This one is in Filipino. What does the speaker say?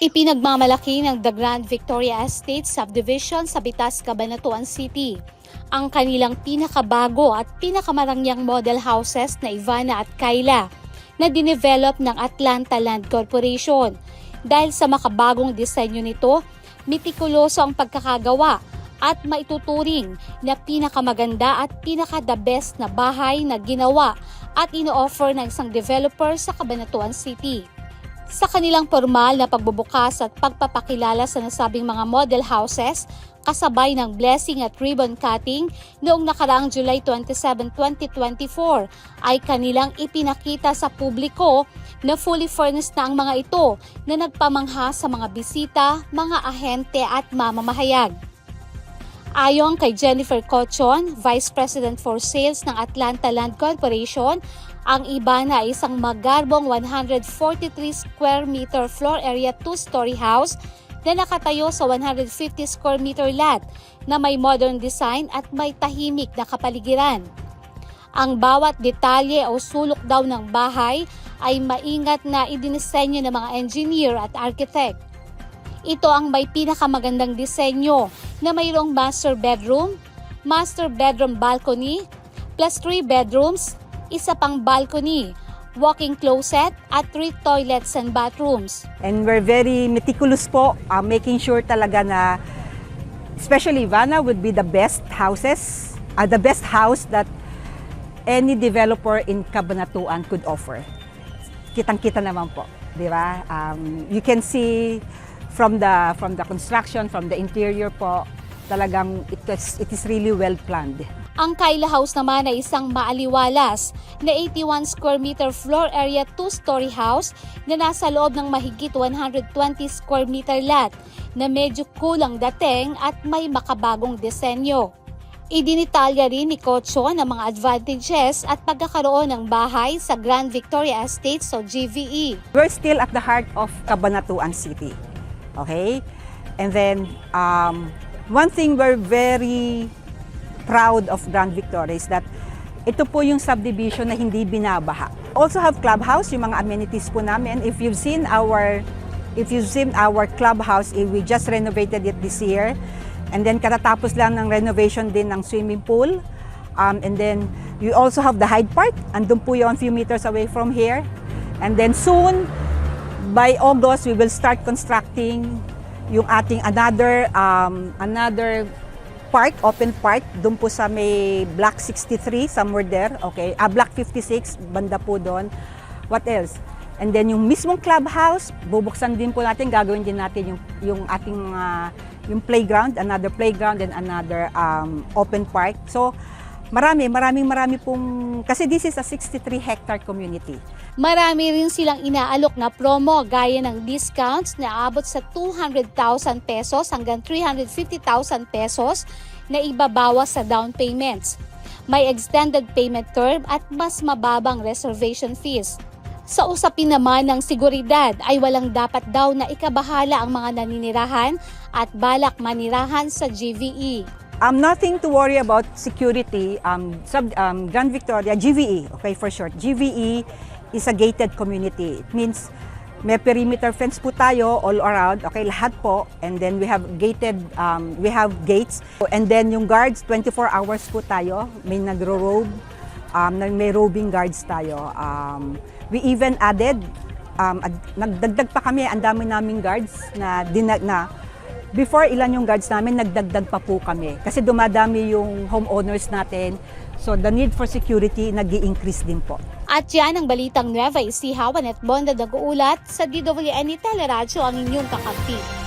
Ipinagmamalaki ng The Grand Victoria Estate Subdivision sa Bitas, Cabanatuan City ang kanilang pinakabago at pinakamarangyang model houses na Ivana at Kyla na dinevelop ng Atlanta Land Corporation. Dahil sa makabagong disenyo nito, mitikuloso ang pagkakagawa at maituturing na pinakamaganda at pinaka-the best na bahay na ginawa at ino-offer ng isang developer sa Cabanatuan City. Sa kanilang formal na pagbubukas at pagpapakilala sa nasabing mga model houses, kasabay ng blessing at ribbon cutting noong nakaraang July 27, 2024 ay kanilang ipinakita sa publiko na fully furnished na ang mga ito na nagpamangha sa mga bisita, mga ahente at mamamahayag. Ayon kay Jennifer Cochon, Vice President for Sales ng Atlanta Land Corporation, ang Ibana ay isang magarbong 143 square meter floor area two-story house na nakatayo sa 150 square meter lot na may modern design at may tahimik na kapaligiran. Ang bawat detalye o sulok daw ng bahay ay maingat na idinisenyo ng mga engineer at architect. Ito ang may pinakamagandang disenyo na mayroong master bedroom, master bedroom balcony, plus 3 bedrooms, isa pang balcony, walking closet at 3 toilets and bathrooms. And we're very meticulous po, uh, making sure talaga na, especially Ivana would be the best houses, uh, the best house that any developer in Cabanatuan could offer. Kitang-kita naman po, di ba? Um, you can see from the from the construction, from the interior po, talagang it is, it is really well planned. Ang Kyla House naman ay isang maaliwalas na 81 square meter floor area two-story house na nasa loob ng mahigit 120 square meter lot na medyo kulang dating at may makabagong disenyo. Idinitalya rin ni Kocho ang mga advantages at pagkakaroon ng bahay sa Grand Victoria Estates o GVE. We're still at the heart of Cabanatuan City. Okay? And then, um, one thing we're very proud of Grand Victoria is that ito po yung subdivision na hindi binabaha. Also have clubhouse, yung mga amenities po namin. If you've seen our if you've seen our clubhouse, eh, we just renovated it this year. And then katatapos lang ng renovation din ng swimming pool. Um, and then you also have the Hyde Park. Andun po yun, few meters away from here. And then soon, by August, we will start constructing yung ating another um, another park, open park, doon po sa may Block 63, somewhere there, okay? Ah, Block 56, banda po doon. What else? And then yung mismong clubhouse, bubuksan din po natin, gagawin din natin yung, yung ating ah, yung playground, another playground, and another um, open park. So, marami, maraming marami pong, kasi this is a 63 hectare community. Marami rin silang inaalok na promo gaya ng discounts na abot sa 200,000 pesos hanggang 350,000 pesos na ibabawas sa down payments. May extended payment term at mas mababang reservation fees. Sa usapin naman ng seguridad ay walang dapat daw na ikabahala ang mga naninirahan at balak manirahan sa. GVE. Um, nothing to worry about security. Um, sub, um, Grand Victoria, GVE, okay, for short. GVE is a gated community. It means may perimeter fence po tayo all around, okay, lahat po. And then we have gated, um, we have gates. And then yung guards, 24 hours po tayo. May nagro-robe, um, may roving guards tayo. Um, we even added, um, nagdagdag pa kami, ang dami naming guards na, dinag na before ilan yung guards namin, nagdagdag pa po kami. Kasi dumadami yung homeowners natin. So the need for security nag increase din po. At yan ang balitang Nueva Ecija, Juanet Bonda nag-uulat sa DWN Teleradyo ang inyong kakampi.